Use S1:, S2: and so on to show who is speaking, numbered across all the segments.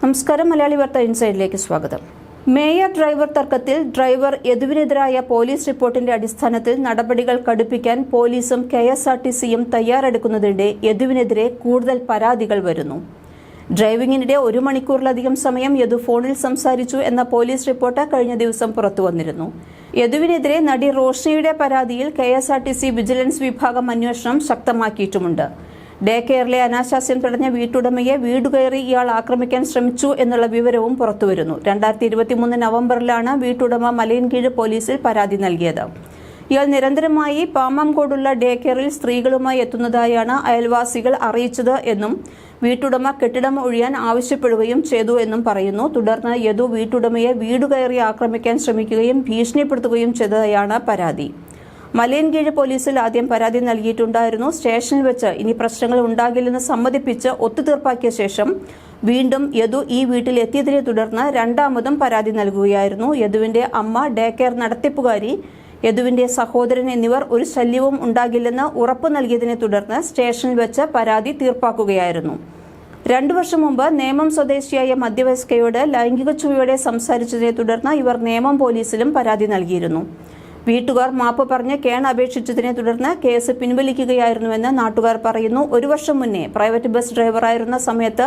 S1: നമസ്കാരം മലയാളി വാർത്ത ഇൻസൈഡിലേക്ക് സ്വാഗതം. മേയർ ഡ്രൈവർ തർക്കത്തിൽ ഡ്രൈവർ യദുവിനെതിരായ പോലീസ് റിപ്പോർട്ടിന്റെ അടിസ്ഥാനത്തിൽ നടപടികൾ കടുപ്പിക്കാൻ പോലീസും കെ എസ് ആർ ടി സിയും തയ്യാറെടുക്കുന്നതിനിടെ യദുവിനെതിരെ കൂടുതൽ പരാതികൾ വരുന്നു. ഡ്രൈവിംഗിനിടെ ഒരു മണിക്കൂറിലധികം സമയം യദു ഫോണിൽ സംസാരിച്ചു എന്ന പോലീസ് റിപ്പോർട്ട് കഴിഞ്ഞ ദിവസം പുറത്തുവന്നിരുന്നു യദുവിനെതിരെ നടി റോഷിയുടെ പരാതിയിൽ K S R T C vigilance വിഭാഗം അന്വേഷണം ശക്തമാക്കിയിട്ടുമുണ്ട്. ഡേ കെയറിലെ അനാശാസ്യം തടഞ്ഞ വീട്ടുടമയെ വീട് കയറി ഇയാൾ ആക്രമിക്കാൻ ശ്രമിച്ചു എന്നുള്ള വിവരവും പുറത്തുവരുന്നു. രണ്ടായിരത്തി ഇരുപത്തിമൂന്ന് നവംബറിലാണ് വീട്ടുടമ മലയൻകീഴ് പോലീസിൽ പരാതി നൽകിയത്. ഇയാൾ നിരന്തരമായി പാമ്പാംകോടുള്ള ഡേ കെയറിൽ സ്ത്രീകളുമായി എത്തുന്നതായാണ് അയൽവാസികൾ അറിയിച്ചത് എന്നും വീട്ടുടമ കെട്ടിടം ഒഴിയാൻ ആവശ്യപ്പെടുകയും ചെയ്തു എന്നും പറയുന്നു. തുടർന്ന് യദു വീട്ടുടമയെ വീടുകയറി ആക്രമിക്കാൻ ശ്രമിക്കുകയും ഭീഷണിപ്പെടുത്തുകയും ചെയ്തതായാണ് പരാതി. മലയൻകീഴ് പോലീസിൽ ആദ്യം പരാതി നൽകിയിട്ടുണ്ടായിരുന്നു. സ്റ്റേഷനിൽ വെച്ച് ഇനി പ്രശ്നങ്ങൾ ഉണ്ടാകില്ലെന്ന് സമ്മതിപ്പിച്ച് ഒത്തുതീർപ്പാക്കിയ ശേഷം വീണ്ടും യദു ഈ വീട്ടിൽ എത്തിയതിനെ തുടർന്ന് രണ്ടാമതും പരാതി നൽകുകയായിരുന്നു. യദുവിന്റെ അമ്മ ഡേ കെയർ നടത്തിപ്പുകാരി യദുവിന്റെ സഹോദരൻ എന്നിവർ ഒരു ശല്യവും ഉണ്ടാകില്ലെന്ന് ഉറപ്പു നൽകിയതിനെ തുടർന്ന് സ്റ്റേഷനിൽ വെച്ച് പരാതി തീർപ്പാക്കുകയായിരുന്നു. രണ്ടു വർഷം മുമ്പ് നേമം സ്വദേശിയായ മധ്യവയസ്കയോട് ലൈംഗിക ചുവയോടെ സംസാരിച്ചതിനെ തുടർന്ന് ഇവർ നേമം പോലീസിലും പരാതി നൽകിയിരുന്നു. വീട്ടുകാർ മാപ്പ് പറഞ്ഞ് കേൺ അപേക്ഷിച്ചതിനെ തുടർന്ന് കേസ് പിൻവലിക്കുകയായിരുന്നുവെന്ന് നാട്ടുകാർ പറയുന്നു ഒരു വർഷം മുന്നേ പ്രൈവറ്റ് ബസ് ഡ്രൈവറായിരുന്ന സമയത്ത്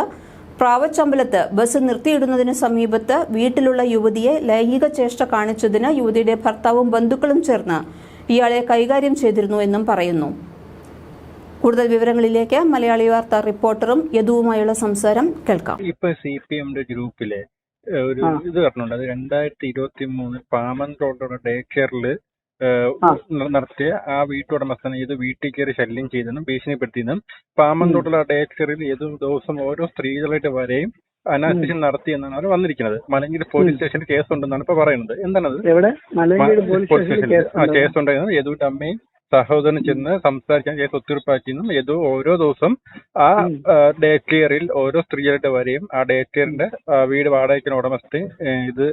S1: പ്രാവച്ചമ്പലത്ത് ബസ് നിർത്തിയിടുന്നതിന് സമീപത്ത് വീട്ടിലുള്ള യുവതിയെ ലൈംഗിക ചേഷ്ട കാണിച്ചതിന് യുവതിയുടെ ഭർത്താവും ബന്ധുക്കളും ചേർന്ന് ഇയാളെ കൈകാര്യം ചെയ്തിരുന്നു എന്നും പറയുന്നു കൂടുതൽ വിവരങ്ങളിലേക്ക് മലയാളി വാർത്താ റിപ്പോർട്ടറും യദുവുമായുള്ള സംസാരം കേൾക്കാം
S2: ഇപ്പൊ സി പി എമ്മിന്റെ ഗ്രൂപ്പിലെ ഒരു. ഇത് പറഞ്ഞുണ്ട് അത് രണ്ടായിരത്തി ഇരുപത്തി മൂന്ന് പാമൻ റോഡുള്ള ഡേ കെയറിൽ
S3: ആ.
S2: നടത്തിയ ആ വീട്ടുടമസ്ഥൻ ഇത് വീട്ടിൽ കയറി ശല്യം ചെയ്തെന്നും ഭീഷണിപ്പെടുത്തിയെന്നും പാമൻ
S3: ഉം.
S2: റോഡുള്ള ഡേ ഏത് ദിവസം ഓരോ സ്ത്രീകളായിട്ട് വരെയും അനാസ്ഥിഷൻ നടത്തിയെന്നാണ് അവർ വന്നിരിക്കുന്നത്. മലങ്കിരി പോലീസ്. സ്റ്റേഷനിൽ കേസ് ഉണ്ടെന്നാണ് ഇപ്പൊ പറയുന്നത് എന്താണത്
S3: പോലീസ് സ്റ്റേഷനിൽ?
S2: കേസ് ഉണ്ടെന്ന് യദുവിന്റെ അമ്മയും സഹോദരനും ചെന്ന് സംസാരിക്കാൻ കേസ് ഒത്തുതീർപ്പാക്കിയെന്നും ഏതോ ഓരോ ദിവസം ആ. ഡേ കെയറിൽ ഓരോ സ്ത്രീകളുടെ വരെയും ആ ഡേ കെയറിന്റെ വീട് വാടകയ്ക്കുന്ന ഉടമസ്ഥ ഇത്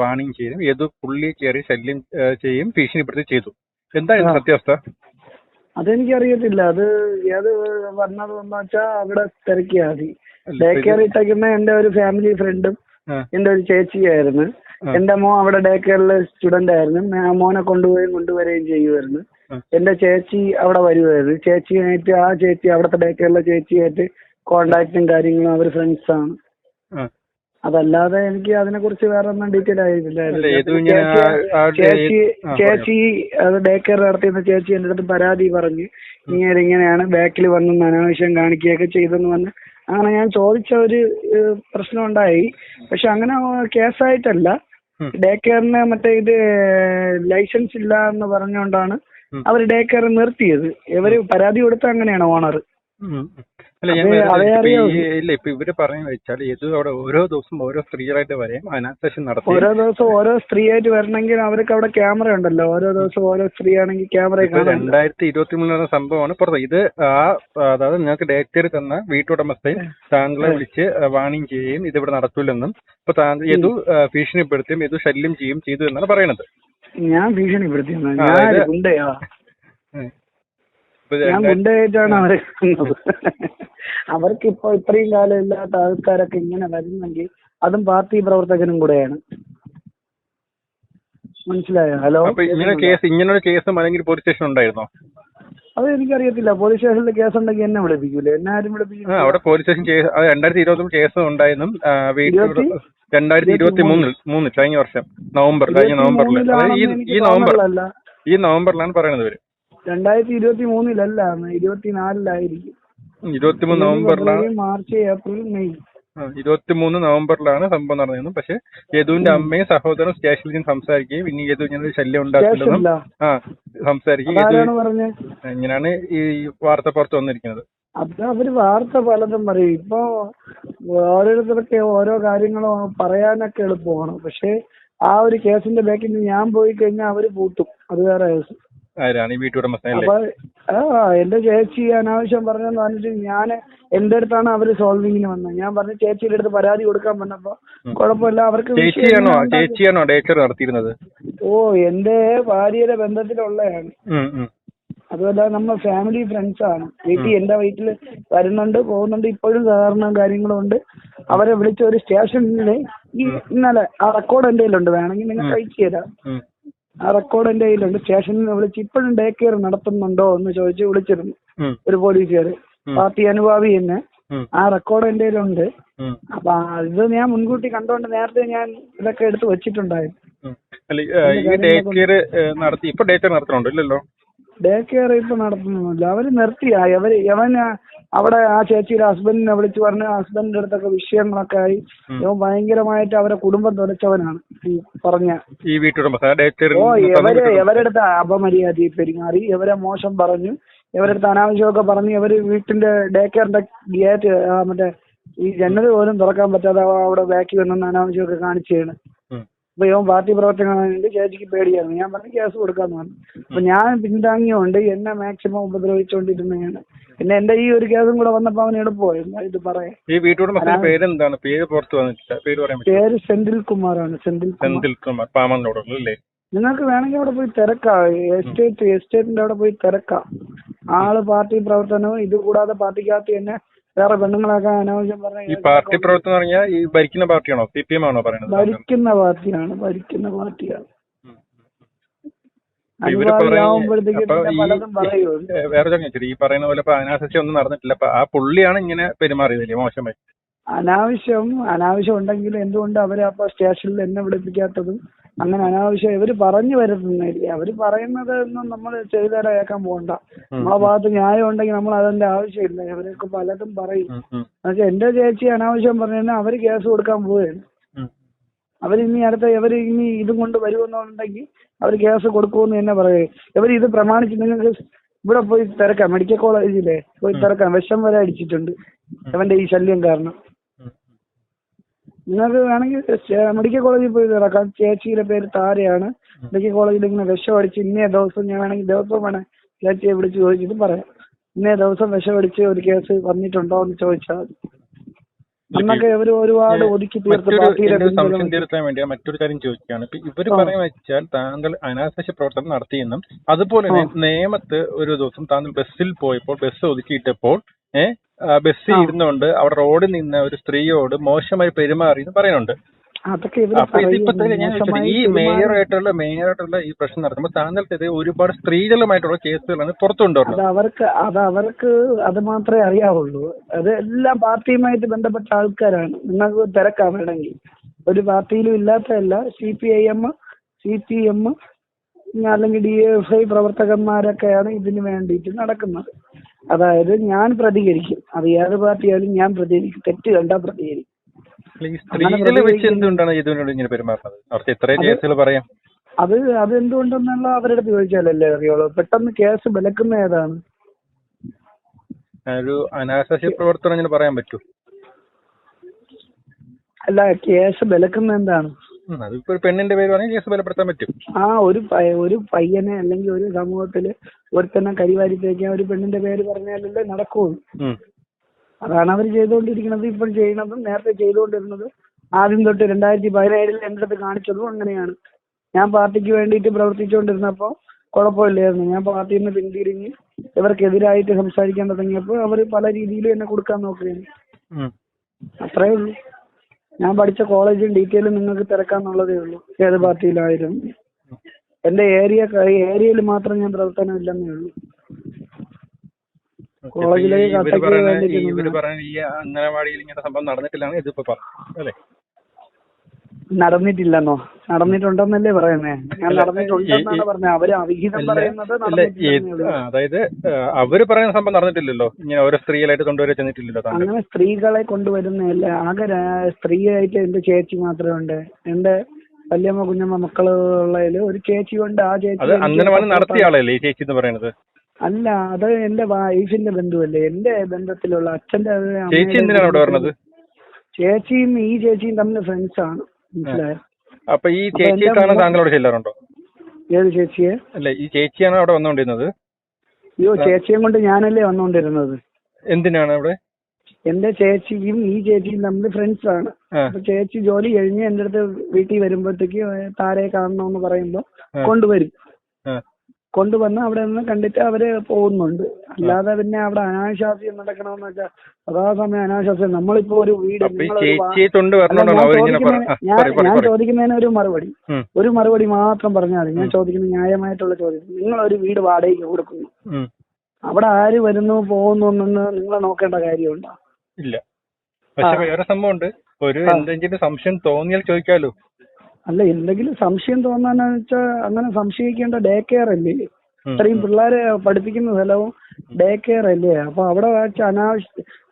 S2: വാണിംഗ് ചെയ്യും. ഏത് പുള്ളി കയറി ശല്യം ചെയ്യും ഭീഷണിപ്പെടുത്തി ചെയ്തു. എന്താ സത്യാവസ്ഥ?
S3: അതെനിക്ക് അറിയത്തില്ല അത് ഏത് വന്നത് എന്ന് വെച്ചാ അവിടെ തിരക്കിയാ മതി. ഡേ കെയർ ഇട്ടേക്കുന്ന എന്റെ ഒരു ഫാമിലി ഫ്രണ്ടും എന്റെ ഒരു ചേച്ചിയായിരുന്നു. എന്റെ മോൻ അവിടെ ഡേ കെയറിലെ സ്റ്റുഡന്റ് ആയിരുന്നു. മോനെ കൊണ്ടുപോയി കൊണ്ടുവരികയും ചെയ്യുമായിരുന്നു. എന്റെ ചേച്ചി അവിടെ വരുമായിരുന്നു ചേച്ചിയായിട്ട് ആ ചേച്ചി അവിടുത്തെ ഡേ കെയറിലെ ചേച്ചിയായിട്ട് കോണ്ടാക്റ്റും കാര്യങ്ങളും അവർ ഫ്രണ്ട്സ് ആണ്. അതല്ലാതെ എനിക്ക് അതിനെ കുറിച്ച് വേറെ ഒന്നും ഡീറ്റെയിൽ
S2: അല്ല
S3: ആയിട്ടില്ല
S2: ഇങ്ങനെ ആ- ആ ഡേ-
S3: ചേച്ചി. ചേച്ചി അത് ഡേ കെയർ നടത്തിയിരുന്ന ചേച്ചി എന്റെ അടുത്ത് പരാതി പറഞ്ഞ് ഇങ്ങനെ ഇങ്ങനെയാണ് ബാക്കിൽ വന്ന് അനാവശ്യം കാണിക്കുകയൊക്കെ ചെയ്തെന്ന് പറഞ്ഞ് അങ്ങനെ ഞാൻ ചോദിച്ച ഒരു പ്രശ്നം ഉണ്ടായി പക്ഷെ അങ്ങനെ കേസായിട്ടല്ല. ഡേ കെയറിന് മറ്റേ ഇത് ലൈസൻസ് ഇല്ല എന്ന് പറഞ്ഞുകൊണ്ടാണ്. അവർ ഡേ കെയർ നിർത്തിയത് ഇവർ പരാതി കൊടുത്ത അങ്ങനെയാണ് ഓണർ.
S2: അല്ല ഞാൻ ഇല്ല ഇപ്പൊ ഇവർ പറഞ്ഞു വെച്ചാൽ യദു അവിടെ ഓരോ ദിവസം ഓരോ സ്ത്രീകളായിട്ട് വരെയും അനാസ്ഥേഷൻ നടത്തി.
S3: ഓരോ ദിവസം ഓരോ സ്ത്രീ ആയിട്ട് വരണമെങ്കിൽ അവർക്ക് അവിടെ ക്യാമറ ഉണ്ടല്ലോ. ഓരോ ദിവസം ഓരോ സ്ത്രീ ആണെങ്കിൽ ക്യാമറ
S2: രണ്ടായിരത്തി ഇരുപത്തി മൂന്നിലാണ് സംഭവമാണ്. പുറത്ത് ഇത് ആ അതായത് നിങ്ങൾക്ക് ഡേറ്റ് തന്ന വീട്ടുടമസ്ഥയും താങ്കളെ വിളിച്ച് വാണിംഗ് ചെയ്യുകയും ഇത് ഇവിടെ നടത്തൂലെന്നും ഇപ്പൊ താങ്കൾ ഇതു ഭീഷണിപ്പെടുത്തുകയും ഇത് ശല്യം ചെയ്യും ചെയ്തു എന്നാണ് പറയുന്നത്.
S3: ഞാൻ ഭീഷണിപ്പെടുത്തിയെന്ന്
S2: ആ,
S3: ഞാൻ ഗുണ്ടയായിട്ടാണ് അവരെ കാണുന്നത്. അവർക്ക് ഇപ്പൊ ഇത്രയും കാലം ഇല്ലാത്ത ആൾക്കാരൊക്കെ ഇങ്ങനെ വരുന്നെങ്കിൽ അതും പാർട്ടി പ്രവർത്തകനും കൂടെയാണ്. മനസ്സിലായോ? ഹലോ?
S2: ഇങ്ങനെ കേസ് ഇങ്ങനെ ഒരു കേസ് മലങ്കിൽ പോലീസ് സ്റ്റേഷൻ ഉണ്ടായിരുന്നോ?
S3: അത് എനിക്കറിയത്തില്ല. പോലീസ് സ്റ്റേഷനിൽ കേസ് ഉണ്ടെങ്കിൽ എന്നെ വിളിപ്പിക്കൂലെ? എന്നെ ആരും
S2: ആ,
S3: വിളിപ്പിക്കില്ല
S2: അവിടെ പോലീസ് സ്റ്റേഷൻ കേസ് രണ്ടായിരത്തി ഇരുപത്തി കേസ് ഉണ്ടായിരുന്നു. രണ്ടായിരത്തി ഇരുപത്തി മൂന്നിൽ മൂന്ന് കഴിഞ്ഞ വർഷം. നവംബർ കഴിഞ്ഞ നവംബറിൽ ഈ നവംബർ ഈ നവംബറിലാണ് പറയുന്നത് ഇവർ.
S3: രണ്ടായിരത്തി ഇരുപത്തി മൂന്നിലല്ല ഇരുപത്തിനാലിലായിരിക്കും
S2: ഇരുപത്തിമൂന്ന് നവംബറിലാണ്.
S3: March April May.
S2: ഇരുപത്തിമൂന്ന് നവംബറിലാണ് സംഭവം നടന്നിരുന്നത്. പക്ഷെ യദുവിന്റെ അമ്മയും സഹോദരനും സ്റ്റേഷനിൽ നിന്ന് സംസാരിക്കുകയും ഇനി യദു ഇങ്ങനെ ശല്യം ഉണ്ടാക്കില്ലെന്നും ആ സംസാരിക്കുകയും യദു ഇങ്ങനെയാണ് ഈ വാർത്ത പുറത്ത് വന്നിരിക്കുന്നത്.
S3: അത് അവർ വാർത്ത പലതും പറയും. ഇപ്പൊ ഓരോരുത്തർക്ക് ഓരോ കാര്യങ്ങളും പറയാനൊക്കെ എളുപ്പമാണ്. പക്ഷെ ആ ഒരു കേസിന്റെ ബാക്കിൽ ഞാൻ പോയി കഴിഞ്ഞാൽ അവർ പൂട്ടും അത് വേറെ കേസ്.
S2: ആരാണ് ഈ വീട്ടുടമസ്ഥനല്ലേ
S3: അപ്പൊ ആ എന്റെ ചേച്ചി അനാവശ്യം പറഞ്ഞെന്ന് പറഞ്ഞിട്ട് ഞാൻ എന്റെ അടുത്താണ് അവർ സോൾവിങ്ങിന് വന്നത്. ഞാൻ പറഞ്ഞു ചേച്ചിയുടെ അടുത്ത് പരാതി കൊടുക്കാൻ പറഞ്ഞപ്പോ കുഴപ്പമില്ല അവർക്ക് വിഷയം
S2: ചേച്ചിയാണോ?
S3: ഇങ്ങനെ ഉണ്ടാക്കി-
S2: ചേച്ചിയാണോ ഡേക്കർ നടത്തിയിരുന്നത്?
S3: ഓ എന്റെ ഭാര്യയുടെ ബന്ധത്തിലുള്ളതാണ്
S2: ഉം, ഉം.
S3: അതുമല്ല നമ്മ ഫാമിലി ഫ്രണ്ട്സ് ആണ്. വീട്ടിൽ എന്റെ വീട്ടിൽ വരുന്നുണ്ട് പോകുന്നുണ്ട്. ഇപ്പോഴും സഹകരണം കാര്യങ്ങളും ഉണ്ട്. അവരെ വിളിച്ച ഒരു സ്റ്റേഷനിൽ ഈ ഇന്നലെ ആ റെക്കോർഡ് എന്റെ കയ്യിലുണ്ട്. വേണമെങ്കിൽ നിങ്ങൾക്ക് അയച്ചു തരാം.
S2: ഉം.
S3: ആ റെക്കോർഡ് എന്റെ കയ്യിലുണ്ട്. സ്റ്റേഷനിൽ വിളിച്ച് ഇപ്പോഴും ഡേ കെയർ നടത്തുന്നുണ്ടോ എന്ന് ചോദിച്ച് വിളിച്ചിരുന്നു. ഒരു പോലീസുകാർ പാർട്ടി അനുഭാവി തന്നെ. ആ റെക്കോർഡ് എന്റെ കയ്യിലുണ്ട്. അപ്പൊ ഇത് ഞാൻ മുൻകൂട്ടി കണ്ടോണ്ട് നേരത്തെ ഞാൻ ഇതൊക്കെ എടുത്ത് വെച്ചിട്ടുണ്ടായിരുന്നു.
S2: നടത്തി. ഇപ്പൊ ഡേ കെയർ നടത്തണുണ്ടോ? ഇല്ലല്ലോ.
S3: ഡേ കെയർ ഇപ്പൊ നടത്തുന്നില്ല അവർ നിർത്തിയായി അവർ യവന് അവിടെ ആ ചേച്ചിയുടെ ഹസ്ബൻഡിനെ വിളിച്ചു പറഞ്ഞ് ഹസ്ബൻഡിന്റെ അടുത്തൊക്കെ വിഷയങ്ങളൊക്കെ ആയി. ഇവൻ ഭയങ്കരമായിട്ട് അവരെ കുടുംബം തുലച്ചവനാണ് ഈ പറഞ്ഞ
S2: ഈ വീട്ടുടമസ്ഥ
S3: ഓ ഇവർ ഇവരെടുത്ത് അപമര്യാദ പെരുമാറി. ഇവരെ മോശം പറഞ്ഞു. ഇവരെടുത്ത് അനാവശ്യമൊക്കെ പറഞ്ഞ്. ഇവർ വീട്ടിന്റെ ഡേ കെയറിന്റെ ഗേറ്റ് മറ്റേ ഈ ജനൽ പോലും തുറക്കാൻ പറ്റാതെ അവിടെ ബാക്കി വന്നെന്ന് അനാവശ്യമൊക്കെ കാണിച്ചാണ്. അപ്പൊ ഇവൻ പാർട്ടി പ്രവർത്തനങ്ങളുണ്ട് ചേച്ചിക്ക് പേടിയായിരുന്നു. ഞാൻ പറഞ്ഞു കേസ് കൊടുക്കാന്ന് പറഞ്ഞു. അപ്പൊ ഞാൻ പിന്താങ്ങിയോണ്ട് എന്നെ മാക്സിമം ഉപദ്രവിച്ചുകൊണ്ടിരുന്നതാണ് പിന്നെ എന്റെ ഈ ഒരു കേസും കൂടെ വന്നപ്പോ അവൻ എളുപ്പമായി ഇത് പറയാം?
S2: ഈ വീട്ടുടമസ്ഥയുടെ പേരെന്താണ്? പേര് പുറത്ത് വന്നിട്ടില്ല. പേര് പറയാൻ പറ്റും
S3: പേര് സെന്തിൽ കുമാറാണ് സെന്തിൽ കുമാർ
S2: സെന്തിൽ കുമാർ പാമന്നോടുള്ളൂ അല്ലേ?
S3: നിങ്ങൾക്ക് വേണമെങ്കിൽ അവിടെ പോയി തിരക്കാം. എസ്റ്റേറ്റ് എസ്റ്റേറ്റിന്റെ അവിടെ പോയി തിരക്കാം. ആൾ പാർട്ടി പ്രവർത്തനവും ഇത് കൂടാതെ പാർട്ടിക്കകത്ത് തന്നെ വേറെ പെണ്ണുങ്ങളൊക്കെ അനാവശ്യം
S2: ഈ
S3: പറഞ്ഞ
S2: പാർട്ടി പ്രവർത്തനം പറഞ്ഞാൽ ഈ ഭരിക്കുന്ന പാർട്ടിയാണോ? സി പി എം ആണോ പറയുന്നത്?
S3: ഭരിക്കുന്ന പാർട്ടിയാണ്. ഭരിക്കുന്ന പാർട്ടിയാണ്.
S2: ഇവർ പറയുന്ന
S3: അനുഭാവിയാവുമ്പോഴത്തേക്ക്
S2: അപ്പൊ
S3: പിന്നെ
S2: ഈ
S3: പലതും പറയുമല്ലോ
S2: വേറെ ഈ പറയുന്ന പോലെ ഇപ്പൊ ഒന്നും നടന്നിട്ടില്ല. അപ്പൊ ആ പുള്ളിയാണ് ഇങ്ങനെ പെരുമാറിയതല്ലേ മോശമായി
S3: അനാവശ്യം അനാവശ്യം ഉണ്ടെങ്കിൽ എന്തുകൊണ്ട് അവരെ അപ്പൊ സ്റ്റേഷനിൽ എന്നെ വിളിപ്പിക്കാത്തതും? അങ്ങനെ അനാവശ്യം ഇവർ പറഞ്ഞു വരുന്നില്ലേ അവർ പറയുന്നത് ഒന്നും നമ്മൾ ചെയ്തേരാ കേൾക്കാൻ പോകണ്ട നമ്മളെ ഭാഗത്ത് ന്യായം ഉണ്ടെങ്കിൽ നമ്മൾ അതിന്റെ ആവശ്യമില്ല. അവരൊക്കെ പലതും പറയും. എന്നുവെച്ചാൽ എന്റെ ചേച്ചി അനാവശ്യം പറഞ്ഞു അവർ കേസ് കൊടുക്കാൻ പോവുകയാണ്.
S2: ഉം.
S3: അവർ ഇനി അടുത്ത ഇവർ ഇനി ഇതും കൊണ്ട് വരുമെന്നുണ്ടെങ്കിൽ അവർ കേസ് കൊടുക്കുമെന്ന് തന്നെ പറയുക ഇവർ ഇത് പ്രമാണിച്ച് നിങ്ങൾക്ക് ഇവിടെ പോയി തിരക്കാം. മെഡിക്കൽ കോളേജിലെ പോയി തിരക്കാം. വിഷം വരെ അടിച്ചിട്ടുണ്ട്. അവന്റെ ഈ ശല്യം കാരണം. നിങ്ങൾക്ക് വേണമെങ്കിൽ മെഡിക്കൽ കോളേജിൽ പോയി തിരക്കാം. ചേച്ചിയുടെ പേര് താരയാണ്. മെഡിക്കൽ കോളേജിൽ ഇങ്ങനെ വിഷം അടിച്ച് ഇന്നേ ദിവസം ഞാൻ വേണമെങ്കിൽ ദിവസം വേണേ ചേച്ചിയെ വിളിച്ച് ചോദിച്ചിട്ട് പറയാം. ഇന്നേ ദിവസം വിഷം അടിച്ച് ഒരു കേസ് വന്നിട്ടുണ്ടോ എന്ന് ചോദിച്ചാൽ മതി. അന്നൊക്കെ ഇവർ ഒരുപാട് ഒതുക്കി തീർത്ത്
S2: മറ്റൊരു
S3: പാർട്ടിയുടെ
S2: സംശയം വേണ്ടി മറ്റൊരു കാര്യം ചോദിക്കുകയാണ് ഇപ്പൊ ഇവർ പറയുന്ന വെച്ചാൽ താങ്കൾ അനാശാസ്യ പ്രവർത്തനം നടത്തിയെന്നും അതുപോലെ തന്നെ നേമത്ത് ഒരു ദിവസം താങ്കൾ ബസ്സിൽ പോയപ്പോൾ ബസ് ഒതുക്കിയിട്ടപ്പോൾ ഏഹ് ബസ്സിൽ ഇരുന്നുകൊണ്ട് അവിടെ റോഡിൽ നിന്ന ഒരു സ്ത്രീയോട് മോശമായി പെരുമാറി എന്ന് പറയുന്നുണ്ട്. ഈ മേയറായിട്ടുള്ള മേയറായിട്ടുള്ള ഈ പ്രശ്നം നടത്തുമ്പോൾ താങ്കൾക്കെതിരെ ഒരുപാട് സ്ത്രീകളുമായിട്ടുള്ള കേസുകളാണ് പുറത്തു
S3: അത് അവർക്ക് അത് അവർക്ക് അത് മാത്രമേ അറിയാവുള്ളൂ. അത് എല്ലാം പാർട്ടിയുമായിട്ട് ബന്ധപ്പെട്ട ആൾക്കാരാണ്. നിങ്ങൾക്ക് തിരക്കാൻ വേണമെങ്കിൽ. ഒരു പാർട്ടിയിലും ഇല്ലാത്തതല്ല. C P I M C P M അല്ലെങ്കിൽ ഡി എഫ് ഐ പ്രവർത്തകന്മാരൊക്കെയാണ് ഇതിന് വേണ്ടിയിട്ട് നടക്കുന്നത്. അതായത് ഞാൻ പ്രതികരിക്കും. അത് ഏത് പാർട്ടിയായാലും ഞാൻ പ്രതികരിക്കും. തെറ്റ് കണ്ടാൽ പ്രതികരിക്കും.
S2: ഈ സ്ത്രീകളെ വെച്ച് എന്തുകൊണ്ടാണ് ഇതിനോട് ഇങ്ങനെ പെരുമാറുന്നത്? അവർക്ക് ഇത്രയും കേസുകൾ പറയാം.
S3: അത് അത് എന്തുകൊണ്ടെന്നുള്ള അവരുടെ ചോദിച്ചാലല്ലേ അറിയുള്ളൂ? പെട്ടെന്ന് കേസ് വിലക്കുന്ന ഏതാണ്?
S2: ഒരു അനാശാസ്യ പ്രവർത്തനം പറയാൻ പറ്റൂ.
S3: അല്ല കേസ് വിലക്കുന്ന എന്താണ്?
S2: അതിപ്പോ ഒരു പെണ്ണിന്റെ പേര് പറഞ്ഞാൽ കേസ് ബലപ്പെടുത്താൻ പറ്റും.
S3: ആ ഒരു ഒരു പയ്യനെ അല്ലെങ്കിൽ ഒരു സമൂഹത്തിൽ ഒരുത്തനെ കരിവാരി തേക്കാൻ ഒരു പെണ്ണിന്റെ പേര് പറഞ്ഞാലല്ലേ നടക്കുള്ളൂ. അതാണ് അവർ ചെയ്തുകൊണ്ടിരിക്കുന്നത്. ഇപ്പോൾ ചെയ്യണതും നേരത്തെ ചെയ്തുകൊണ്ടിരുന്നത് ആദ്യം തൊട്ട് രണ്ടായിരത്തി പതിനേഴിൽ എന്റെ അടുത്ത് കാണിച്ചതും അങ്ങനെയാണ്. ഞാൻ പാർട്ടിക്ക് വേണ്ടിയിട്ട് പ്രവർത്തിച്ചുകൊണ്ടിരുന്നപ്പോൾ കുഴപ്പമില്ലായിരുന്നു. ഞാൻ പാർട്ടിയിൽ നിന്ന് പിന്തിരിഞ്ഞ് ഇവർക്കെതിരായിട്ട് സംസാരിക്കാൻ തുടങ്ങിയപ്പോൾ അവർ പല രീതിയിലും എന്നെ കൊടുക്കാൻ നോക്കുകയാണ്. അത്രേ ഉള്ളൂ. ഞാൻ പഠിച്ച കോളേജും ഡീറ്റെയിലും നിങ്ങൾക്ക് തിരക്കാന്നുള്ളതേ ഉള്ളൂ. ഏത് പാർട്ടിയിലായാലും. എന്റെ ഏരിയ ഏരിയയിൽ മാത്രം ഞാൻ പ്രവർത്തനം ഇല്ലെന്നേ ഉള്ളൂ.
S2: ഇപ്പൊ ഇവർ
S3: ഇവർ
S2: ഈ അംഗനവാടിയിൽ ഇങ്ങനെ സംഭവം നടന്നിട്ടില്ലാണ് ഇതിപ്പോ അല്ലെ?
S3: നടന്നിട്ടില്ലെന്നോ? നടന്നിട്ടുണ്ടെന്നല്ലേ പറയുന്നേ. ഞാൻ നടന്നിട്ടുണ്ടെന്നാണ് പറഞ്ഞത് അവർ അവിഹിതം പറയുന്നത്
S2: അല്ല
S3: നടന്നിട്ടില്ലെന്നേ ഉള്ളൂ.
S2: അതായത് അവർ പറയുന്ന സംഭവം നടന്നിട്ടില്ലല്ലോ. ഇങ്ങനെ ഓരോ സ്ത്രീകളായിട്ട് കൊണ്ടുവരെ ചെന്നിട്ടില്ലല്ലോ താങ്കൾ.
S3: അങ്ങനെ സ്ത്രീകളെ കൊണ്ടുവരുന്നതല്ല. ആകെ രാ- സ്ത്രീയായിട്ട് എന്റെ ചേച്ചി മാത്രമേ ഉണ്ട്. എന്റെ വല്യമ്മ കുഞ്ഞമ്മ മക്കൾ ഉള്ളതിൽ ഒരു ചേച്ചി ഉണ്ട്. ആ ചേച്ചി
S2: അത്
S3: എനിക്ക്
S2: അംഗനവാടി നടത്തിയ ആളല്ലേ ഈ ചേച്ചി എന്ന് പറയുന്നത്?
S3: അല്ല അത് എന്റെ വൈഫിന്റെ ബന്ധുവല്ലേ? എന്റെ ബന്ധത്തിലുള്ള അച്ഛന്റെ
S2: ചേച്ചി എന്തിനാണ് അവിടെ പറഞ്ഞത്
S3: ചേച്ചിയും ഈ ചേച്ചിയും തമ്മിൽ ഫ്രണ്ട്സ് ആണ്. മനസ്സിലായോ?
S2: അപ്പൊ ഈ ചേച്ചി താങ്കളോട് ചെല്ലാറുണ്ടോ
S3: ഏത് ചേച്ചിയെ?
S2: അല്ല ഈ ചേച്ചിയാണ് അവിടെ വന്നുകൊണ്ടിരുന്നത്.
S3: അയ്യോ ചേച്ചിയും കൊണ്ട് ഞാനല്ലേ വന്നുകൊണ്ടിരുന്നത്?
S2: എന്തിനാണ് അവിടെ?
S3: എന്റെ ചേച്ചിയും ഈ ചേച്ചിയും തമ്മിൽ ഫ്രണ്ട്സ് ആണ്. അപ്പൊ ചേച്ചി ജോലി കഴിഞ്ഞ് എന്റെ അടുത്ത് വീട്ടിൽ വരുമ്പോഴത്തേക്ക് താരയെ കാണണമെന്ന് പറയുമ്പോ. കൊണ്ടുവരും. കൊണ്ടുവന്ന് അവിടെ നിന്ന് കണ്ടിട്ട് അവർ പോകുന്നുണ്ട്. അല്ലാതെ പിന്നെ അവിടെ അനാശാസ്യം നടക്കണമെന്ന് വെച്ചാൽ സദാസമയം അനാശാസ്യം നമ്മളിപ്പോ ഒരു വീട് ഞാൻ ചോദിക്കുന്നതിന് ഒരു മറുപടി. ഒരു മറുപടി മാത്രം പറഞ്ഞാൽ മതി. ഞാൻ ചോദിക്കുന്ന ന്യായമായിട്ടുള്ള ചോദ്യം. നിങ്ങൾ ഒരു വീട് വാടകയ്ക്ക് കൊടുക്കുന്നു. അവിടെ ആര് വരുന്നു പോകുന്നു എന്ന് നിങ്ങൾ നോക്കേണ്ട കാര്യമുണ്ടോ?
S2: ഇല്ല. പക്ഷെ. വേറെ സംഭവമുണ്ട്. ഒരു. എന്തെങ്കിലും സംശയം തോന്നിയാൽ ചോദിക്കാലോ.
S3: അല്ല എന്തെങ്കിലും സംശയം തോന്നാന്ന് വെച്ചാൽ അങ്ങനെ സംശയിക്കേണ്ട ഡേ കെയർ അല്ലേ? ഇത്രയും പിള്ളേരെ പഠിപ്പിക്കുന്ന സ്ഥലവും ഡേ കെയർ അല്ലേ? അപ്പൊ അവിടെ വെച്ച അനാശ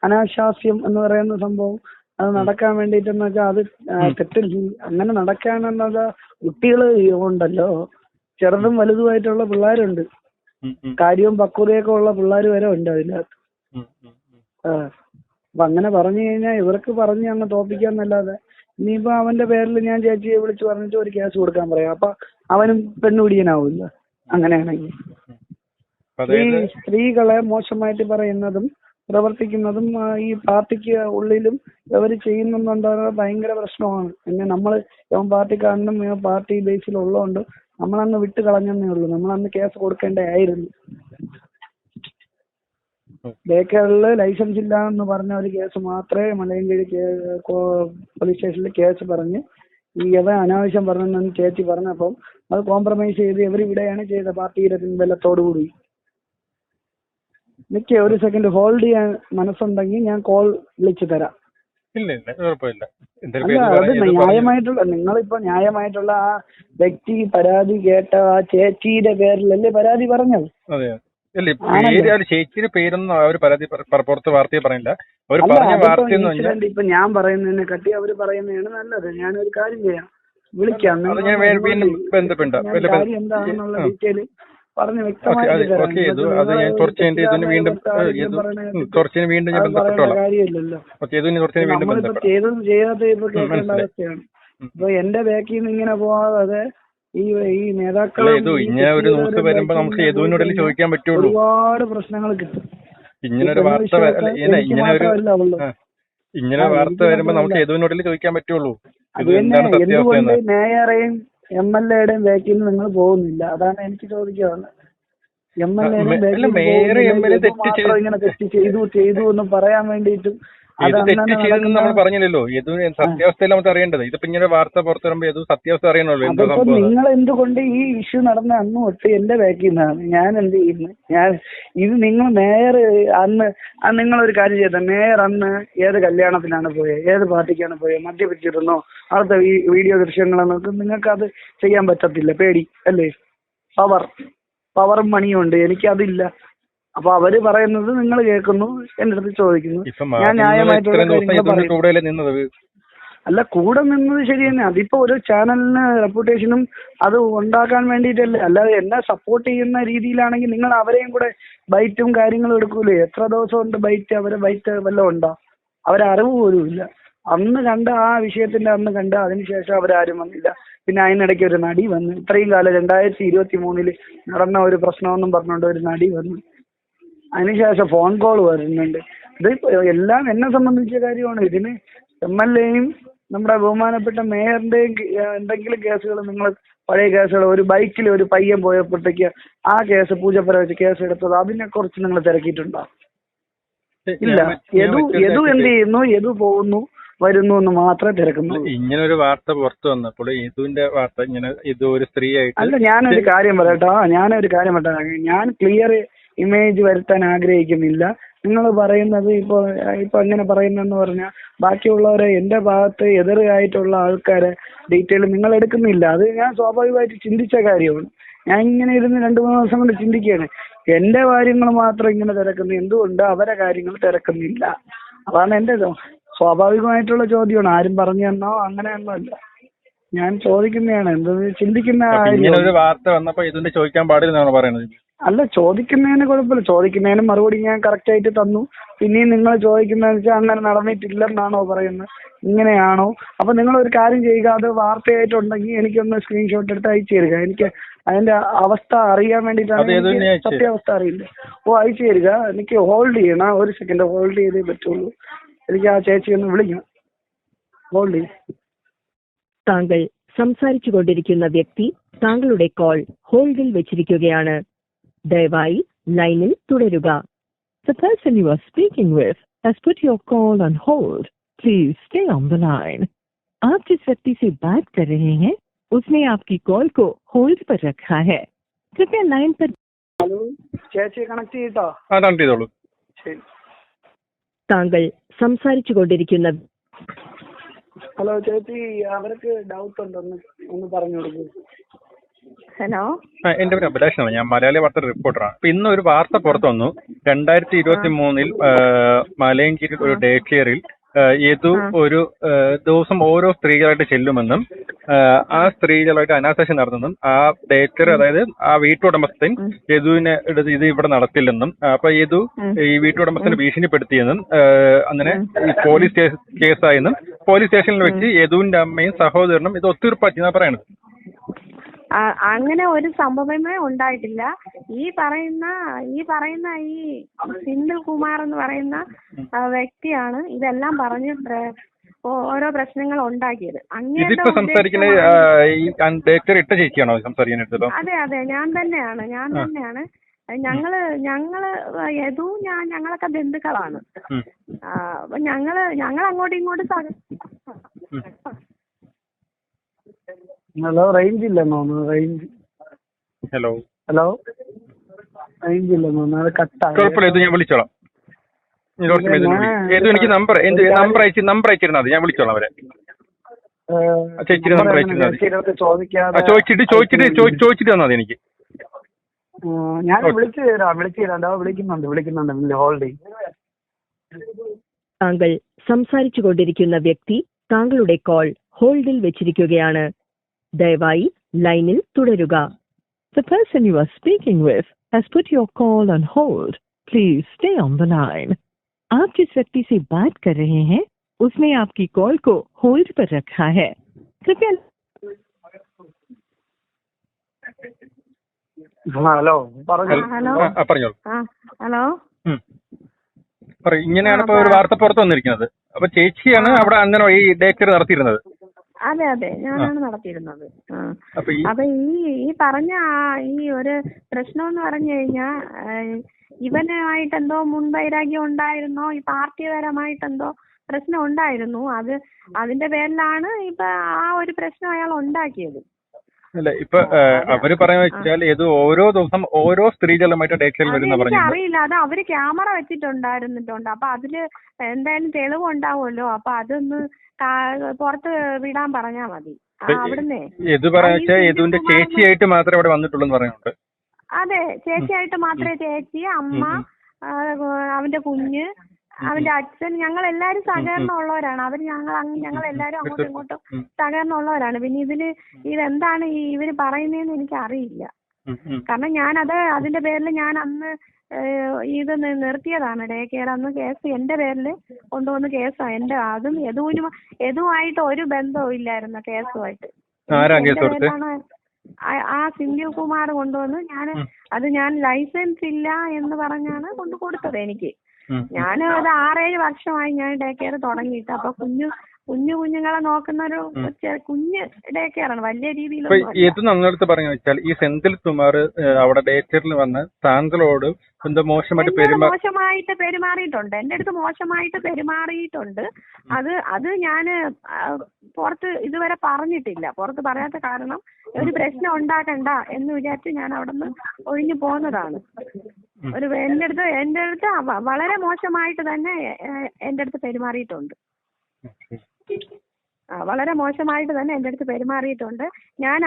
S3: അനാശാസ്യം എന്ന് പറയുന്ന സംഭവം അത് നടക്കാൻ വേണ്ടിട്ടെന്ന് വെച്ചാൽ അത് തെറ്റില്ല അങ്ങനെ നടക്കാനെന്നത് കുട്ടികൾ ഉണ്ടല്ലോ ചെറുതും വലുതുമായിട്ടുള്ള പിള്ളേരുണ്ട്. കാര്യവും പക്വതയൊക്കെ ഉള്ള പിള്ളേർ വരെ ഉണ്ട് അതിനകത്ത്. അപ്പൊ അങ്ങനെ പറഞ്ഞു കഴിഞ്ഞാൽ ഇവർക്ക് പറഞ്ഞ് അങ്ങ് തോപ്പിക്കാന്നല്ലാതെ ഇനിയിപ്പോ അവന്റെ പേരിൽ ഞാൻ ചേച്ചിയെ വിളിച്ച് പറഞ്ഞിട്ട് ഒരു കേസ് കൊടുക്കാൻ പറയാം. അപ്പൊ അവനും പെണ്ണുപിടിയനാവില്ല. അങ്ങനെയാണെങ്കിൽ.
S2: ഈ
S3: സ്ത്രീകളെ മോശമായിട്ട് പറയുന്നതും പ്രവർത്തിക്കുന്നതും ഈ പാർട്ടിക്ക് ഉള്ളിലും ഇവർ ചെയ്യുന്നുണ്ടെന്നത് ഭയങ്കര പ്രശ്നമാണ്. പിന്നെ നമ്മൾ ഇവൻ പാർട്ടിക്കാരനും ഇവൻ പാർട്ടി ബേസിലുള്ളതുകൊണ്ട് നമ്മളന്ന് വിട്ട് കളഞ്ഞെന്നേ ഉള്ളൂ. നമ്മളന്ന് കേസ് കൊടുക്കേണ്ടതായിരുന്നു. ബേക്കറിൽ ലൈസൻസ് ഇല്ല എന്ന് പറഞ്ഞ ഒരു കേസ് മാത്രമേ മലയൻകീഴ് പോലീസ് സ്റ്റേഷനിൽ കേസ് പറഞ്ഞ് ഈ ഇവ അനാവശ്യം പറഞ്ഞെന്ന് ചേച്ചി പറഞ്ഞപ്പം അത് കോംപ്രമൈസ് ചെയ്ത് ഇവർ ഇവിടെയാണ് ചെയ്ത പാർട്ടിയുടെ പിൻബലത്തോടുകൂടി നിക്ക് ഒരു സെക്കൻഡ് ഹോൾഡ് ചെയ്യാൻ മനസ്സുണ്ടെങ്കിൽ ഞാൻ കോൾ വിളിച്ചു തരാം. ന്യായമായിട്ടുള്ള നിങ്ങളിപ്പോ ന്യായമായിട്ടുള്ള ആ വ്യക്തി പരാതി കേട്ട ആ ചേച്ചിയുടെ പേരിലല്ലേ പരാതി പറഞ്ഞത്?
S2: അല്ല. പേര് ആ ചേച്ചിയുടെ പേരൊന്നും അവർ പരാതി പറ- പറ- പുറത്ത് വാർത്തയെ പറഞ്ഞില്ല അവർ പറഞ്ഞ വാർത്തയെന്ന് പറഞ്ഞാൽ
S3: ഇപ്പൊ ഞാൻ പറയുന്നതിനെ കട്ടി അവർ പറയുന്നതാണ് നല്ലത് ഞാൻ ഒരു കാര്യം ചെയ്യാം വിളിക്കാം
S2: ഞാൻ വേ- വീണ്ടും
S3: വിളി-
S2: ബന്ധപ്പെടാം.
S3: ഞാൻ
S2: വല്ല
S3: കാര്യം
S2: ബന്ധ-
S3: എന്താണെന്നുള്ള. ഡീറ്റെയിൽ പറഞ്ഞ് വ്യക്തമായിട്ട്
S2: ഇതിന് വീണ്ടും കുറച്ചിന് വീണ്ടും ഞാൻ ബന്ധപ്പെട്ടോളാം
S3: ചെയ്തതും ചെയ്യാത്ത ഇപ്പൊ കേൾക്കേണ്ട. അവസ്ഥയാണ്. ഇപ്പൊ എന്റെ ബാക്കിൽ നിന്ന് ഇങ്ങനെ പോവാതെ ഈ ഈ ഈ
S2: ഇങ്ങനെ ഒരു ന്യൂസ് വരുമ്പോ നമുക്ക്
S3: യദുവിനോട്
S2: ചോദിക്കാൻ പറ്റുള്ളൂ.
S3: ഒരുപാട് പ്രശ്നങ്ങൾ കിട്ടും.
S2: ഇങ്ങനെ ഒരു വാർത്ത ഇങ്ങനെ ഒരു ഇങ്ങനെ വാർത്ത വരുമ്പോ നമുക്ക് യദുവിനോട് ചോദിക്കാൻ പറ്റുള്ളൂ.
S3: എന്തുകൊണ്ട് മേയറേയും എം എൽ എയുടെയും ബാക്കിൽ നിങ്ങൾ പോകുന്നില്ല? അതാണ് എനിക്ക് ചോദിക്കാനുള്ളത്. എം എൽ
S2: MLA തെറ്റ് ചെയ്തു
S3: ചെയ്തു എന്ന് പറയാൻ വേണ്ടിയിട്ടും
S2: ഇത് തെറ്റ് ചെയ്തെന്ന് നമ്മൾ പറഞ്ഞില്ലല്ലോ. ഇത് സത്യാവസ്ഥയിൽ നമുക്ക് അറിയേണ്ടത്? ഇതിപ്പോ ഇങ്ങനെ വാർത്ത പുറത്തു വരുമ്പോ യദു സത്യാവസ്ഥ അറിയണല്ലോ എന്താ സംഭവം
S3: നിങ്ങൾ എന്തുകൊണ്ട് ഈ ഇഷ്യൂ നടന്ന അന്ന് തൊട്ട് എന്റെ ബാക്കിൽ നിന്നാണ്. ഞാൻ എന്ത് ചെയ്യുന്നു? ഞാൻ ഇത് നിങ്ങൾ മേയർ അന്ന് അന്ന് നിങ്ങൾ ഒരു കാര്യം ചെയ്ത മേയർ അന്ന് ഏത് കല്യാണത്തിനാണ് പോയത് ഏത് പാർട്ടിക്കാണ് പോയത് മദ്യപിച്ചിരുന്നോ? അവിടുത്തെ ഈ വീഡിയോ ദൃശ്യങ്ങളെന്നൊക്കെ നിങ്ങൾക്ക് അത് ചെയ്യാൻ പറ്റത്തില്ല. പേടി അല്ലേ? പവർ. പവറും മണിയും ഉണ്ട്. എനിക്കതില്ല. അപ്പൊ അവർ പറയുന്നത് നിങ്ങൾ കേൾക്കുന്നു എന്റെ അടുത്ത് ചോദിക്കുന്നു. ഞാൻ
S2: ന്യായമായിട്ട്
S3: ന്യായമായിട്ടുള്ള അല്ല കൂടെ നിന്നത് ശരി തന്നെ. അതിപ്പോ ഒരു ചാനലിന് റെപ്യൂട്ടേഷനും അത് ഉണ്ടാക്കാൻ വേണ്ടിയിട്ടല്ലേ? അല്ലാതെ എന്നെ സപ്പോർട്ട് ചെയ്യുന്ന രീതിയിലാണെങ്കിൽ നിങ്ങൾ അവരെയും കൂടെ ബൈറ്റും കാര്യങ്ങളും എടുക്കൂലേ? എത്ര ദിവസം ഉണ്ട് ബൈറ്റ്? അവരെ ബൈറ്റ് വല്ലതും ഉണ്ടോ? അവരറിവ് പോലും ഇല്ല. അന്ന് കണ്ട ആ വിഷയത്തിന്റെ അന്ന് കണ്ട അതിനുശേഷം അവരാരും വന്നില്ല. പിന്നെ അതിനിടയ്ക്ക് ഒരു നടി വന്നു. ഇത്രയും കാലം രണ്ടായിരത്തി ഇരുപത്തി മൂന്നിൽ നടന്ന ഒരു പ്രശ്നമെന്നും പറഞ്ഞുകൊണ്ട് ഒരു നടി വന്നു. അതിനുശേഷം ഫോൺ കോൾ വരുന്നുണ്ട്. ഇത് എല്ലാം എന്നെ സംബന്ധിച്ച കാര്യമാണ്. ഇതിന് എം എൽ എയും നമ്മുടെ ബഹുമാനപ്പെട്ട മേയറിന്റെയും എന്തെങ്കിലും കേസുകൾ നിങ്ങൾ പഴയ കേസുകൾ ഒരു ബൈക്കിൽ ഒരു പയ്യൻ പോയപ്പോഴത്തേക്ക് ആ കേസ് പൂജപ്പുര വെച്ച് കേസ് എടുത്തത് അതിനെ കുറിച്ച് നിങ്ങൾ തിരക്കിയിട്ടുണ്ടോ? ഇല്ല. യദു യദു എന്ത് ചെയ്യുന്നു? യദു പോകുന്നു? വരുന്നു എന്ന് മാത്രമേ തിരക്കുന്നു
S2: ഇങ്ങനെ ഒരു വാർത്ത പുറത്തു വന്നപ്പോൾ യദുവിന്റെ വാർത്ത ഇങ്ങനെ യദു ഒരു സ്ത്രീ ആയിട്ട്
S3: അല്ല ഞാനൊരു കാര്യം പറയട്ടോ. ഞാനൊരു കാര്യം പറയട്ടെ. ഞാൻ ക്ലിയർ ഇമേജ് വരുത്താൻ ആഗ്രഹിക്കുന്നില്ല. നിങ്ങൾ പറയുന്നത് ഇപ്പോൾ ഇപ്പൊ എങ്ങനെ പറയുന്നെന്ന് പറഞ്ഞാൽ ബാക്കിയുള്ളവരെ എന്റെ ഭാഗത്ത് എതിരായിട്ടുള്ള ആൾക്കാരെ ഡീറ്റെയിൽ നിങ്ങൾ എടുക്കുന്നില്ല. അത് ഞാൻ സ്വാഭാവികമായിട്ട് ചിന്തിച്ച കാര്യമാണ്. ഞാൻ ഇങ്ങനെ ഇരുന്ന് രണ്ട് മൂന്ന് ദിവസം കൊണ്ട് ചിന്തിക്കുകയാണ്. എന്റെ കാര്യങ്ങൾ മാത്രം ഇങ്ങനെ തിരക്കുന്നു. എന്തുകൊണ്ട് അവരെ കാര്യങ്ങൾ തിരക്കുന്നില്ല? അതാണ് എന്റെ സ്വാഭാവികമായിട്ടുള്ള ചോദ്യമാണ്. ആരും പറഞ്ഞു തന്നോ? അങ്ങനെയൊന്നുമല്ല ഞാൻ ചോദിക്കുന്നതാണ്. എന്തെന്ന് ചിന്തിക്കുന്ന
S2: ഒരു വാർത്ത വന്നപ്പോ ഇതിന്റെ ചോദിക്കാൻ പാടില്ലെന്നാണ് പറയുന്നത്?
S3: അല്ല ചോദിക്കുന്നതിന് കുഴപ്പമില്ല. ചോദിക്കുന്നതിന് മറുപടി ഞാൻ കറക്റ്റ് ആയിട്ട് തന്നു. പിന്നെയും നിങ്ങൾ ചോദിക്കുന്നതെന്ന് വെച്ചാൽ അങ്ങനെ നടന്നിട്ടില്ലെന്നാണോ പറയുന്നത്. ഇങ്ങനെയാണോ? അപ്പൊ നിങ്ങൾ ഒരു കാര്യം ചെയ്യുക. അത് വാർത്തയായിട്ടുണ്ടെങ്കിൽ എനിക്കൊന്ന് സ്ക്രീൻഷോട്ട് എടുത്ത് അയച്ചു തരിക. എനിക്ക് അതിന്റെ അവസ്ഥ അറിയാൻ വേണ്ടിയിട്ടാണ് എനിക്ക് സത്യാവസ്ഥ അറിയില്ല. ഓ അയച്ചു തരിക. എനിക്ക് ഹോൾഡ് ചെയ്യണം. ഒരു സെക്കൻഡ് ഹോൾഡ് ചെയ്തേ പറ്റുള്ളൂ. എനിക്ക് ആ ചേച്ചി ഒന്ന് വിളിക്കണം ഹോൾഡ് ചെയ്യും.
S4: താങ്കൾ സംസാരിച്ചുകൊണ്ടിരിക്കുന്ന വ്യക്തി താങ്കളുടെ കോൾ ഹോൾഡിൽ വെച്ചിരിക്കുകയാണ്. ദയവായി ലൈനിൽ തുടരുക The person you are speaking with has put your call on hold. Please stay on the line. आप जिस व्यक्ति से बात कर रहे हैं उसने आपकी कॉल को होल्ड पर रखा है कृपया लाइन पर
S3: ഹലോ ചേച്ചിയെ കണക്ട് ചെയ്തിട്ടോ
S2: ആ കണക്ട് ചെയ്തോളൂ
S3: ശരി
S4: താങ്കൾ സംസാരിച്ചു കൊണ്ടിരിക്കുന്ന
S3: ഹലോ ചേച്ചി അവർക്ക് ഡൗട്ട് ഉണ്ട് ഒന്ന് ഒന്ന് പറഞ്ഞു കൊടുക്കൂ
S5: ഹലോ?
S2: എന്റെ പേര് അഭിലാഷാണ് ഞാൻ മലയാളി വാർത്ത റിപ്പോർട്ടറാണ്. അപ്പൊ ഇന്ന് ഒരു വാർത്ത പുറത്തു വന്നു. രണ്ടായിരത്തി ഇരുപത്തി മൂന്നിൽ മലയങ്കിരി ഒരു ഡേ കെയറിൽ യദു ഒരു ദിവസം ഓരോ സ്ത്രീകളായിട്ട് ചെല്ലുമെന്നും ആ, സ്ത്രീകളായിട്ട് അനാസേഷൻ നടത്തുന്നതും ആ ഡേ കെയർ അതായത് ആ വീട്ടുടമസ്ഥൻ യദുവിനെ എടുത്ത് ഇത് ഇവിടെ നടത്തില്ലെന്നും അപ്പൊ യദു ഈ വീട്ടുടമസ്ഥനെ ഭീഷണിപ്പെടുത്തിയെന്നും അങ്ങനെ പോലീസ് കേസായെന്നും പോലീസ് സ്റ്റേഷനിൽ വെച്ച് യദുവിന്റെ അമ്മയും സഹോദരനും ഇത് ഒത്തീർപ്പാക്കി എന്നാ
S5: ആ, അങ്ങനെ ഒരു സംഭവമേ ഉണ്ടായിട്ടില്ല. ഈ പറയുന്ന ഈ പറയുന്ന ഈ സിന്ധു കുമാർ എന്ന് പറയുന്ന വ്യക്തിയാണ് ഇതെല്ലാം പറഞ്ഞ് ഓരോ പ്രശ്നങ്ങൾ ഉണ്ടാക്കിയത്. അങ്ങനെ
S2: ഇതിപ്പോ ഈ ഇട്ട ചേച്ചിയാണോ
S5: അതെ അതെ ഞാൻ തന്നെയാണ് ഞാൻ തന്നെയാണ്. ഞങ്ങൾ ഞങ്ങൾ യദു ഞാൻ ഞങ്ങളൊക്കെ ബന്ധുക്കളാണ്. അപ്പൊ ഞങ്ങൾ ഞങ്ങൾ അങ്ങോട്ടും ഇങ്ങോട്ടും
S3: ഹലോ റേഞ്ച് ഇല്ലെന്ന് തോന്നുന്നു റേഞ്ച്
S2: ഹലോ
S3: ഹലോ? റേഞ്ച് ഇല്ലെന്ന് തോന്നുന്നു അത്
S2: കുഴപ്പമില്ല ഇത് ഞാൻ വിളിച്ചോളാം. ഏതു എനിക്ക് നമ്പർ എന്ത് നമ്പർ അയച്ച് നമ്പർ അയച്ചിരുന്നാൽ മതി. ഞാൻ വിളിച്ചോളാം അവരെ. ചേച്ചിയുടെ നമ്പർ അയച്ചിരുന്നാൽ മതി. ചോദിച്ചിട്ട് ചോദിച്ചിട്ട് ചോദിച്ചിട്ട് തന്നാൽ മതി എനിക്ക്.
S3: ഞാൻ വിളിച്ചു തരാം വിളിച്ചു തരാം. വിളിക്കുന്നുണ്ട് വിളിക്കുന്നുണ്ട് ഹോൾഡ്.
S4: താങ്കൾ സംസാരിച്ചു കൊണ്ടിരിക്കുന്ന വ്യക്തി താങ്കളുടെ കോൾ ഹോൾഡിൽ വെച്ചിരിക്കുകയാണ്. ദയവായി ലൈനിൽ തുടരുക The person you are speaking with has put your call on hold. Please stay on the line. आप जिस व्यक्ति से बात कर रहे हैं उसने आपकी कॉल को होल्ड पर रखा है कृपया
S3: ഹലോ പറഞ്ഞു
S5: ഹലോ
S2: ആ, ആ, പറഞ്ഞോളൂ
S5: ആ ഹലോ
S2: ഉം. പറയൂ ഇങ്ങനെയാണ് ഇപ്പൊ ഒരു വാർത്ത പുറത്ത് വന്നിരിക്കുന്നത് അപ്പൊ ചേച്ചിയാണ് അവിടെ അങ്ങനെ ഈ ഡേക്കർ നടത്തിയിരുന്നത്
S5: അതെ അതെ. ഞാനാണ് നടത്തിയിരുന്നത്.
S2: അപ്പൊ ഈ
S5: ഈ പറഞ്ഞ ആ ഈ ഒരു പ്രശ്നം എന്ന് പറഞ്ഞു കഴിഞ്ഞാ ഇവനുമായിട്ട് എന്തോ മുൻവൈരാഗ്യം ഉണ്ടായിരുന്നോ? ഈ പാർട്ടിപരമായിട്ട് എന്തോ പ്രശ്നം ഉണ്ടായിരുന്നു. അത് അതിന്റെ പേരിലാണ് ഇപ്പൊ ആ ഒരു പ്രശ്നം അയാൾ ഉണ്ടാക്കിയത്.
S2: അല്ല ഇപ്പൊ അവർ പറയുന്ന വെച്ചാൽ ഇത് ഓരോ ദിവസം ഓരോ സ്ത്രീകളുമായിട്ട്
S5: അത്
S2: വരുന്ന പറഞ്ഞു
S5: അറിയില്ല അത് അവർ ക്യാമറ വെച്ചിട്ടുണ്ടായിരുന്നിട്ടുണ്ട്. അപ്പൊ അതിൽ എന്തായാലും തെളിവ് ഉണ്ടാവുമല്ലോ അപ്പൊ അതൊന്ന് പുറത്ത് വിടാൻ പറഞ്ഞാ മതി. അവിടുന്ന്.
S2: യദുവിന്റെ ചേച്ചിയായിട്ട് മാത്രമേ ഇവിടെ വന്നിട്ടുള്ളൂ എന്ന് പറയുന്നുണ്ട്.
S5: അതെ ചേച്ചിയായിട്ട് മാത്രമേ ചേച്ചി അമ്മ അവന്റെ കുഞ്ഞ് അവന്റെ അച്ഛൻ ഞങ്ങൾ എല്ലാരും സഹകരണം ഉള്ളവരാണ് അവർ ഞങ്ങൾ ഞങ്ങൾ എല്ലാരും അങ്ങോട്ടും ഇങ്ങോട്ടും സഹകരണം ഉള്ളവരാണ് പിന്നെ ഇതിൽ ഇതെന്താണ് ഈ ഇവർ പറയുന്നതെന്ന് എനിക്ക് അറിയില്ല കാരണം ഞാൻ അത് അതിന്റെ പേരിൽ ഞാൻ അന്ന് ഇത് നിർത്തിയതാണ്. ഡേ കെയർ അന്ന് കേസ് എന്റെ പേരിൽ കൊണ്ടുവന്ന കേസാ. എന്റെ അതും യദുവിനും യദുവായിട്ട് ഒരു ബന്ധവും ഇല്ലായിരുന്നു കേസുമായിട്ട്. ആ- സിന്ധു കുമാർ കൊണ്ടുവന്ന് ഞാൻ അത് ഞാൻ ലൈസൻസ് ഇല്ല എന്ന് പറഞ്ഞാണ് കൊണ്ട് കൊടുത്തത് എനിക്ക്. ഞാൻ അത് ആറേഴ് വർഷമായി ഞാൻ ഡേ കെയർ തുടങ്ങിയിട്ട്. അപ്പൊ കുഞ്ഞു കുഞ്ഞു കുഞ്ഞുങ്ങളെ നോക്കുന്ന ഒരു കുഞ്ഞ് ഡേ കെയർ ആണ് വലിയ രീതിയിൽ.
S2: ഇത് നമ്മളടുത്ത് പറഞ്ഞു വെച്ചാൽ ഈ സെന്തിൽ കുമാർ അവിടെ ഡേ കെയറിൽ വന്ന് താങ്കളോട് എന്തോ മോശമായിട്ട്
S5: എന്നോട്
S2: പെരുമാ
S5: മോശമായിട്ട് പെരുമാറിയിട്ടുണ്ട്. എന്റെ അടുത്ത് മോശമായിട്ട് പെരുമാറിയിട്ടുണ്ട്. അത് അത് ഞാൻ പുറത്ത് ഇതുവരെ പറഞ്ഞിട്ടില്ല. പുറത്ത് പറയാത്ത കാരണം ഒരു പ്രശ്നം ഉണ്ടാക്കണ്ട എന്ന് വിചാരിച്ച് ഞാൻ അവിടുന്ന് ഒഴിഞ്ഞു പോന്നതാണ്. ഒരു എന്റെ അടുത്ത് എന്റെ അടുത്ത് വളരെ മോശമായിട്ട് തന്നെ എന്റെ അടുത്ത് പെരുമാറിയിട്ടുണ്ട്. ആ, വളരെ മോശമായിട്ട് തന്നെ എന്റെ അടുത്ത് പെരുമാറിയിട്ടുണ്ട്. ഞാൻ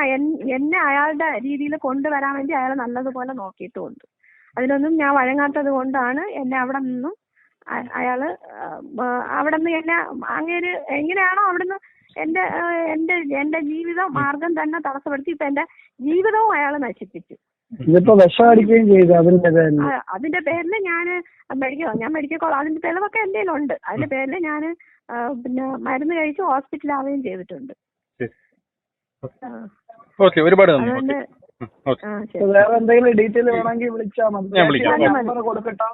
S5: എന്നെ അയാളുടെ രീതിയിൽ കൊണ്ടുവരാൻ വേണ്ടി അയാൾ നല്ലതുപോലെ നോക്കിയിട്ടുണ്ട്. അതിനൊന്നും ഞാൻ വഴങ്ങാത്തത് കൊണ്ടാണ് എന്നെ അവിടെ നിന്നും അയാൾ അവിടെ നിന്ന് എന്നെ അങ്ങേര് എങ്ങനെയാണോ അവിടുന്ന് എന്റെ എന്റെ എന്റെ ജീവിത മാർഗം തന്നെ തടസ്സപ്പെടുത്തി ഇപ്പൊ എന്റെ ജീവിതവും അയാൾ നശിപ്പിച്ചു.
S3: ഇതിപ്പോ വിഷം അടിക്കുകയും ചെയ്തു. അതിന്റെ പേരിൽ
S5: അതിന്റെ പേരിൽ ഞാൻ മെഡിക്കൽ ഞാൻ മെഡിക്കൽ കോളേജ് അതിന്റെ തെളിവൊക്കെ എന്റെ ഉണ്ട് അതിന്റെ പേരിൽ ഞാൻ പിന്നെ മരുന്ന് കഴിച്ച് ഹോസ്പിറ്റലാവുകയും ചെയ്തിട്ടുണ്ട്.
S2: ഓക്കെ ഒരുപാട് നന്ദി.
S3: വേറെ എന്തെങ്കിലും ഡീറ്റെയിൽ വേണമെങ്കിൽ വിളിച്ചാൽ മതി.
S2: ഞാൻ വിളിക്കാം.
S3: നമ്പർ കൊടുക്കട്ടോ.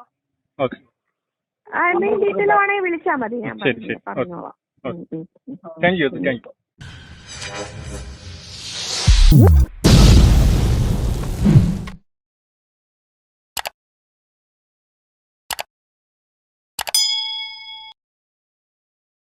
S5: എന്തെങ്കിലും ഡീറ്റെയിൽ വേണമെങ്കിൽ വിളിച്ചാൽ മതി. ഞാൻ. പറഞ്ഞോളാം.
S2: Thank you thank you.